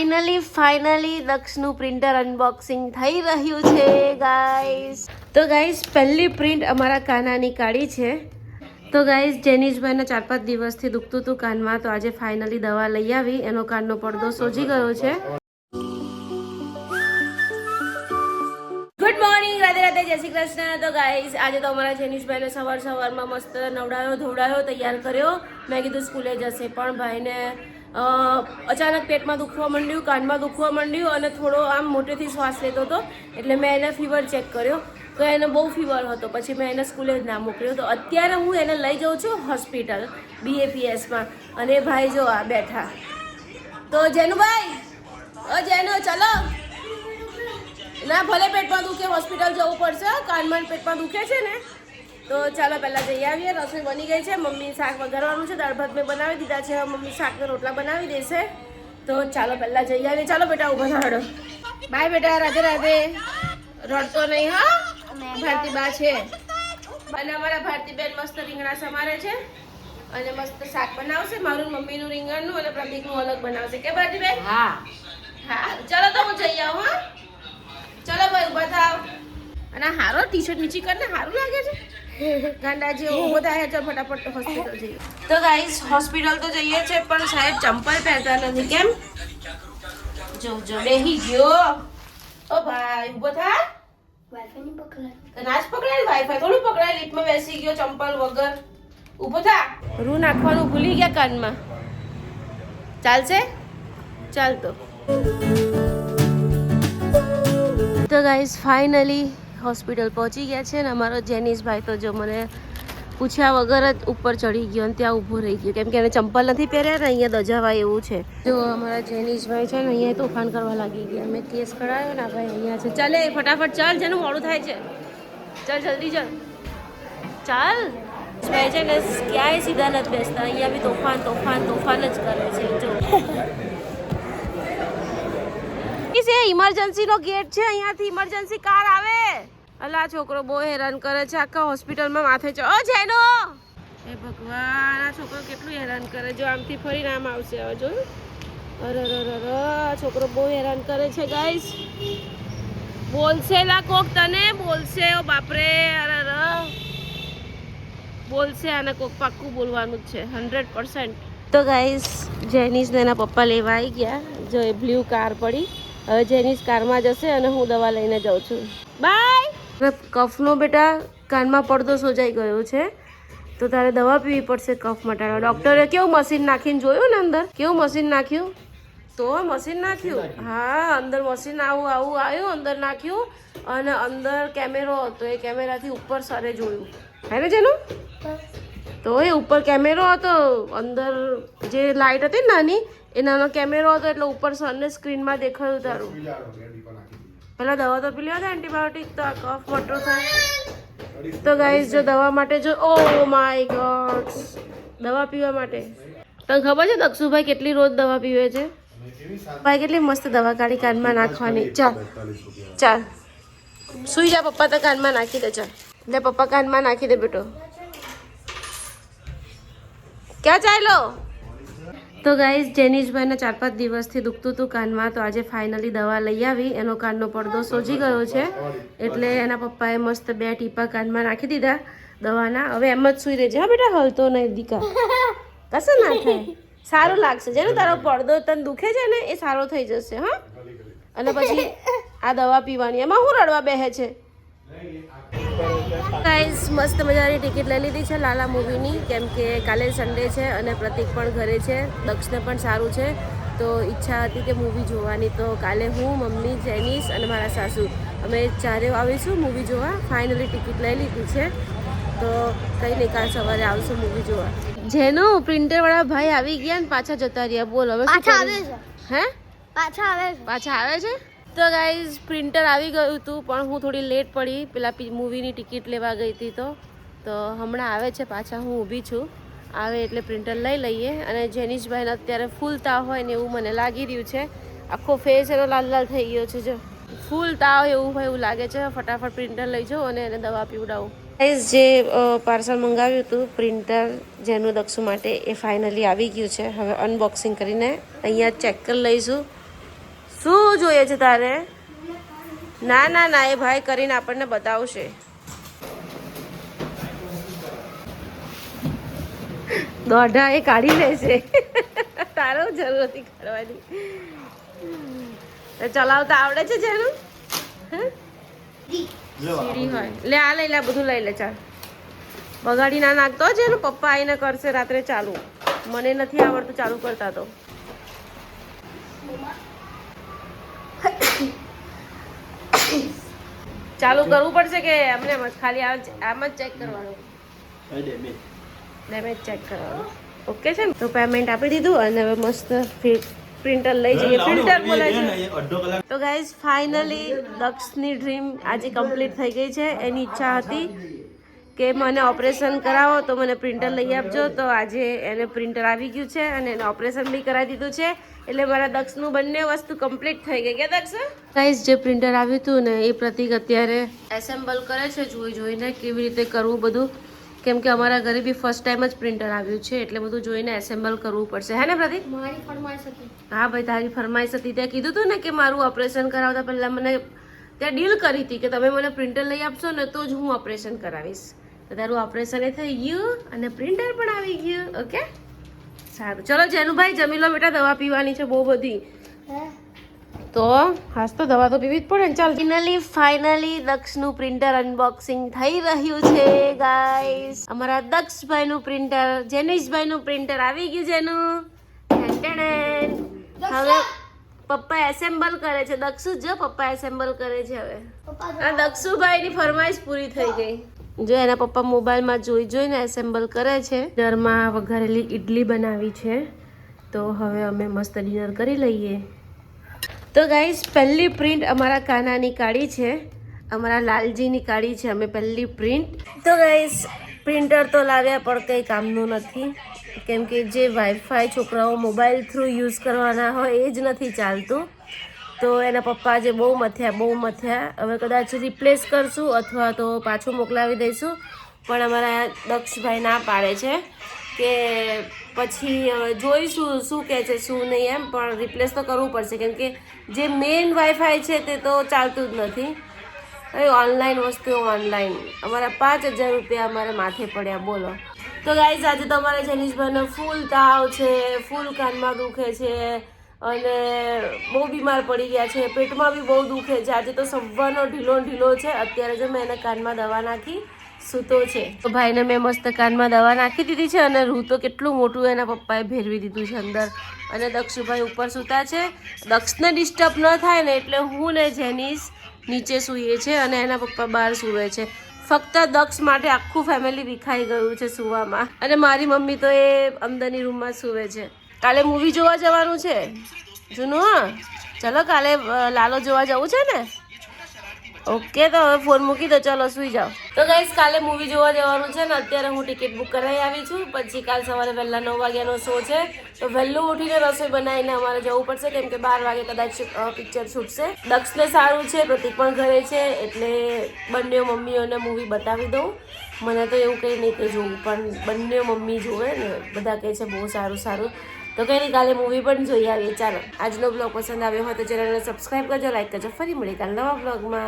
Finally finally દક્ષનું printer unboxing થઈ રહ્યું છે ગાઈસ તો ગાઈસ પહેલી પ્રિન્ટ અમારા કાનાની કાઢી છે. તો ગાઈસ જેનીશભાઈને ચાર પાંચ દિવસથી દુખતું હતું કાનમાં, તો આજે ફાઇનલી દવા લઈ આવી. એનો કાનનો પડદો સોજી ગયો છે. ગુડ મોર્નિંગ રાધે રાધે, જય કૃષ્ણ. તો ગાઈસ આજે તો અમારા જેનીશભાઈને સવાર સવારમાં મસ્ત નવડાયો ધોવડાયો, તૈયાર કર્યો. મેં કીધું સ્કૂલે જશે પણ ભાઈને અચાનક પેટમાં દુખવા માંડ્યું, કાનમાં દુખવા માંડ્યું અને થોડો આમ મોટેથી શ્વાસ લેતો હતો. એટલે મેં એને ફીવર ચેક કર્યો. તો એને બહુ ફીવર હતો. પછી મેં એને સ્કૂલે જ ના મોકલ્યો. તો અત્યારે હું એને લઈ જાઉં છું હોસ્પિટલ બીએપીએસમાં અને ભાઈ જો આ બેઠા. તો જેનુભાઈ ઓ જેનો, ચલો. ના, ભલે પેટમાં દુખે હોસ્પિટલ જવું પડશે. કાનમાં પેટમાં દુખે છે ને? તો ચાલો પહેલાં જઈ આવીએ. રસોઈ બની ગઈ છે. મમ્મી શાક વઘારવાનું છે. દાળ ભાત મેં બનાવી દીધા છે. મમ્મી શાકના રોટલા બનાવી દેશે. તો ચાલો પહેલાં જઈ આવીએ. ચાલો બેટા ઊભા થાડો બાય બેટા રાધે રાધે. રડતો નહીં હા. ભારતી બા છે. અને અમારા ભારતીબેન મસ્ત રીંગણા સમારે છે. અને મસ્ત શાક બનાવશે. મારું મમ્મીનું રીંગણનું અને પ્રતિકનું અલગ બનાવશે. કે ભારતીબેન હા. હા. ચલો તો હું જઈ આવું હા. ચલો ભાઈ ઊભા થાવ. અને હારો ટી શર્ટ નીચી કરીને સારું લાગે છે? ગાંડા જે ઊભો થાય ચાલ ફટાફટ હોસ્પિટલ જઈએ. તો ગાઈસ હોસ્પિટલ તો જઈએ છે પણ સાહેબ ચંપલ પહેરતા નથી કેમ? જો જો બેહી ગયો. ઓ ભાઈ ઊભો થા. તો નાચ પકડાય. વાઈફાઈ થોડું પકડાય લીફમાં બેસી ગયો ચંપલ વગર. ઊભો થા. રૂ નાખવાનું ભૂલી ગયા કાનમાં. ચાલશે? ચાલ તો તો ગાઈઝ ફાઇનલી હોસ્પિટલ પહોંચી ગયા છે ને અમારો જેનિસભાઈ તો જો મને પૂછ્યા વગર જ ઉપર ચડી ગયો અને ત્યાં ઊભો રહી ગયો. કેમ કે એને ચંપલ નથી પહેર્યા ને અહીંયા દજાવાય એવું છે. જો અમારા જેનીશભાઈ છે ને અહીંયા તોફાન કરવા લાગી ગયા. મેં કેસ કરાયો ને ભાઈ અહીંયા છે. ચાલે ફટાફટ ચાલ, જેનું મોડું થાય છે. ચાલ, જલ્દી ચાલ. ચાલ. ભાઈ છે ને ક્યાંય સીધા નથી બેસતા. અહીંયા બી તોફાન તોફાન તોફાન જ કરે. ઇમરજન્સીનો ગેટ છે, અહીંયાથી ઇમરજન્સી કાર આવે. અલા, છોકરો બહુ હેરાન કરે છે, આખા હોસ્પિટલમાં માથે ઓ જેનો એ ભગવાન, આ છોકરો કેટલું હેરાન કરે, જો આમથી ફરી નામ આવશે, હવે જો. અરે અરે અરે છોકરો બહુ હેરાન કરે છે ગાઈસ બોલશે લા કોક તને, બોલશે, ઓ બાપરે અરે અરે બોલશે અને કોક પાક્કું બોલવાનું જ છે હંડ્રેડ પર્સન્ટ તો ગાઈસ જેનીસ ને એના પપ્પા લેવા આવી ગયા, જો એ બ્લુ કાર પડી. હવે જેનીસ કારમાં જશે અને હું દવા લઈને જાઉં છું. બાય કફનો બેટા કાનમાં પડદો સોજાઈ ગયો છે. તો તારે દવા પીવી પડશે કફ મટાડવા. ડૉક્ટરે કેવું મશીન નાખીને જોયું ને અંદર? કેવું મશીન નાખ્યું? તો મશીન નાખ્યું. હા અંદર મશીન આવું આવું આવ્યું અંદર નાખ્યું અને અંદર કેમેરો હતો. એ કેમેરાથી ઉપર સરે જોયું. હે ને જેનું? તો એ ઉપર કેમેરો હતો અંદર જે લાઇટ હતી ને નાની એ નાનો કેમેરો હતો એટલે ઉપર સરને સ્ક્રીનમાં દેખાયું તારું. પેલા દવા તો પી લેવા એન્ટીબાયોટિક તો આ કફ મોટો થાય તો ગાઈઝ જો દવા માટે જો ઓ માય ગોડ દવા પીવા માટે. તને ખબર છે દક્ષુભાઈ કેટલી રોજ દવા પીવે છે? ભાઈ કેટલી મસ્ત દવા કાઢી કાનમાં નાખવાની. ચાલ ચાલ. સુઈ જા પપ્પા તો કાનમાં નાખી દે ચાલ. એટલે પપ્પા કાનમાં નાખી દે બેટો. ક્યાં ચાલો તો ગાઈઝ જેનીશભાઈને ચાર પાંચ દિવસથી દુખતું હતું કાનમાં, તો આજે ફાઇનલી દવા લઈ આવી. એનો કાનનો પડદો સોજી ગયો છે. એટલે એના પપ્પાએ મસ્ત બે ટીપા કાનમાં નાખી દીધા દવાના. હવે એમ જ સુઈ રહેજે હા બેટા હલતો નહીં, દીકા. કશું ના થાય. સારું લાગશે. જેને તારો પડદો તને દુખે છે ને, એ સારો થઈ જશે, હા? અને પછી આ દવા પીવાની. એમાં હું રડવા બેહે છે? ગાઈઝ મસ્ત મજાની ટિકિટ લઈ લીધી છે લાલા મૂવીની કેમ કે કાલે સન્ડે છે અને પ્રતિક પણ ઘરે છે. દક્ષને પણ સારું છે. તો ઈચ્છા હતી કે મૂવી જોવાની. તો કાલે હું મમ્મી જેનીસ અને મારા સાસુ અમે ચારે આવીશું મૂવી જોવા. ફાઇનલી ટિકિટ લઈ લીધી છે. તો કઈ નહીં કાલ સવારે આવશું મૂવી જોવા. જેનું પ્રિન્ટરવાળા ભાઈ આવી ગયા ને પાછા જતા રહ્યા. બોલ હવે પાછા આવે છે? હે? પાછા આવે પાછા આવે છે? તો ગાઈઝ પ્રિન્ટર આવી ગયું હતું, પણ હું થોડી લેટ પડી. પેલા મૂવીની ટિકિટ લેવા ગઈ હતી તો. તો હમણાં આવે છે પાછા હું ઊભી છું. આવે એટલે પ્રિન્ટર લઈ લઈએ. અને જેનિશભાઈને અત્યારે ફૂલ તાવ હોય ને એવું મને લાગી રહ્યું છે. આખો ફેસ એનો લાલ લાલ થઈ ગયો છે જો. ફૂલ તાવ એવું હોય એવું લાગે છે. ફટાફટ પ્રિન્ટર લઈ જાઉં અને એને દવા પીવડાવું. ગાઈઝ જે પાર્સલ મંગાવ્યું હતું પ્રિન્ટર જેનું દક્ષુ માટે એ ફાઇનલી આવી ગયું છે. હવે અનબોક્સિંગ કરીને અહીંયા ચેક કરી લઈશું. શું જોઈએ છે તારે? ના ના ના, એ ભાઈ કરીને આપણને બતાવશે. દોઢા એ કાઢી લેશે તારો જરૂર હતી કાઢવાની. ચલાવતા આવડે છે જેનું? લે, આ લઈ લે બધું લઈ લે, ચાલ. બગાડી ના નાખતો છે એનું પપ્પા આવીને કરશે રાત્રે ચાલુ. મને નથી આવડતું ચાલુ કરતા તો. ચાલુ કરવું પડશે કે જ ખાલી આમ જ- ચેક કરવાનું? ડેમેજ ચેક કરવાનું. ઓકે છે ને? તો પેમેન્ટ આપી દીધું અને હવે મસ્ત પ્રિન્ટર લઈ જઈએ. ફિલ્ટર બોલાય તો ગાઈઝ ફાઇનલી દક્ષની ડ્રીમ આજે કમ્પ્લીટ થઈ ગઈ છે. એની ઈચ્છા હતી કે મને ઓપરેશન કરાવો તો મને પ્રિન્ટર લઈ આપજો. તો આજે એને પ્રિન્ટર આવી ગયું છે અને એને ઓપરેશન બી કરાવી દીધું છે. એટલે મારા દક્ષનું બંને વસ્તુ કમ્પ્લીટ થઈ ગઈ. કે દક્ષ? ગાઈઝ જે પ્રિન્ટર આવ્યું હતું ને એ પ્રતિક અત્યારે એસેમ્બલ કરે છે જોઈ જોઈને કેવી રીતે કરવું બધું. કેમ કે અમારા ઘરે બી ફર્સ્ટ ટાઈમ જ પ્રિન્ટર આવ્યું છે એટલે બધું જોઈને એસેમ્બલ કરવું પડશે. હે ને પ્રતિક? મારી ફરમાઈશ હતી. હા ભાઈ તારી ફરમાઈશ હતી. ત્યાં કીધું હતું ને કે મારું ઓપરેશન કરાવતા પહેલાં મને ત્યાં ડીલ કરી હતી કે તમે મને પ્રિન્ટર લઈ આપશો ને તો જ હું ઓપરેશન કરાવીશ. તો તારું ઓપરેશન એ થઈ ગયું અને પ્રિન્ટર પણ આવી ગયું ઓકે સારું. ચલો જેનુભાઈ જમી લો બેટા દવા પીવાની છે બહુ બધી. તો હાસ તો દવા તો પીવી જ પડે ને ચાલ. ફાઇનલી ફાઇનલી દક્ષનું પ્રિન્ટર અનબોક્સિંગ થઈ રહ્યું છે ગાઈસ અમારા દક્ષભાઈનું પ્રિન્ટર જેનિશભાઈનું પ્રિન્ટર આવી ગયું ટેન. હવે પપ્પા એસેમ્બલ કરે છે. દક્ષુ જો પપ્પા એસેમ્બલ કરે છે હવે. આ દક્ષુભાઈની ફરમાઈશ પૂરી થઈ ગઈ. જો એના પપ્પા મોબાઈલમાં જોઈ જોઈને એસેમ્બલ કરે છે. ડિનરમાં વઘારેલી ઈડલી બનાવી છે. તો હવે અમે મસ્ત ડિનર કરી લઈએ. તો ગાઈસ પહેલી પ્રિન્ટ અમારા કાનાની કાઢી છે. અમારા લાલજીની કાઢી છે. અમે પહેલી પ્રિન્ટ. તો ગાઈસ પ્રિન્ટર તો લાવ્યા, પણ કંઈ કામનું નથી. કેમ કે જે વાઈફાઈ છોકરાઓ મોબાઈલ થ્રુ યુઝ કરવાના હોય, એ જ નથી ચાલતું. તો એના પપ્પા જે બહુ મથ્યા બહુ મથ્યા. હવે કદાચ રિપ્લેસ કરશું અથવા તો પાછું મોકલાવી દઈશું. પણ અમારા દક્ષભાઈ ના પાડે છે કે પછી જોઈશું શું કહે છે, શું નહીં એમ. પણ રિપ્લેસ તો કરવું પડશે, કેમ કે જે મેઇન વાઈફાઈ છે તે તો ચાલતું જ નથી. હવે ઓનલાઈન વસ્તુ ઓનલાઈન અમારા પાંચ હજાર રૂપિયા અમારે માથે પડ્યા, બોલો. તો ગાઈઝ આજે તો અમારે જેનિશભાઈને ફૂલ તાવ છે ફૂલ કાનમાં દુખે છે, અને બહુ બીમાર પડી ગયા છે, પેટમાં બી બહુ દુખે છે. આજે તો સવારનો ઢીલો ઢીલો છે, અત્યારે જો મેં એને કાનમાં દવા નાખી, સૂતો છે. તો ભાઈને મેં મસ્ત કાનમાં દવા નાખી દીધી છે, અને રૂ તો કેટલું મોટું એના પપ્પાએ ભેરવી દીધું છે અંદર. અને દક્ષુભાઈ ઉપર સૂતા છે. દક્ષને ડિસ્ટર્બ ન થાય ને એટલે હું ને જેનિસ નીચે સૂઈએ છે અને એના પપ્પા બહાર સૂવે છે. ફક્ત દક્ષ માટે આખું ફેમિલી વિખાઈ ગયું છે સૂવામાં. અને મારી મમ્મી તો એ અંદરની રૂમમાં સૂવે છે. કાલે મૂવી જોવા જવાનું છે? જૂનું, હા? ચલો કાલે લાલો જોવા જવું છે ને? ઓકે તો હવે ફોન મૂકી દો. ચાલો, સુઈ જાઓ. તો ગાઈસ કાલે મૂવી જોવા જવાનું છે ને, અત્યારે હું ટિકિટ બુક કરાવી આવી છું. પછી કાલ સવારે વહેલા નવ વાગ્યાનો શો છે. તો વહેલું ઉઠીને રસોઈ બનાવીને અમારે જવું પડશે, કેમ કે બાર વાગે કદાચ પિક્ચર છૂટશે. દક્ષને સારું છે, પ્રતિક પણ ઘરે છે, એટલે બંને મમ્મીઓને મૂવી બતાવી દઉં. મને તો એવું કંઈ નહીં કે જોવું, પણ બંને મમ્મી જોવે ને, બધા કહે છે, બહુ સારું સારું. તો કંઈ નહીં, કાલે મૂવી પણ જોઈ આવીએ. ચાલો, આજનો બ્લોગ પસંદ આવ્યો હોય તો ચેનલને સબસ્ક્રાઈબ કરજો લાઈક કરજો, ફરી મળી કાલ નવા બ્લોગમાં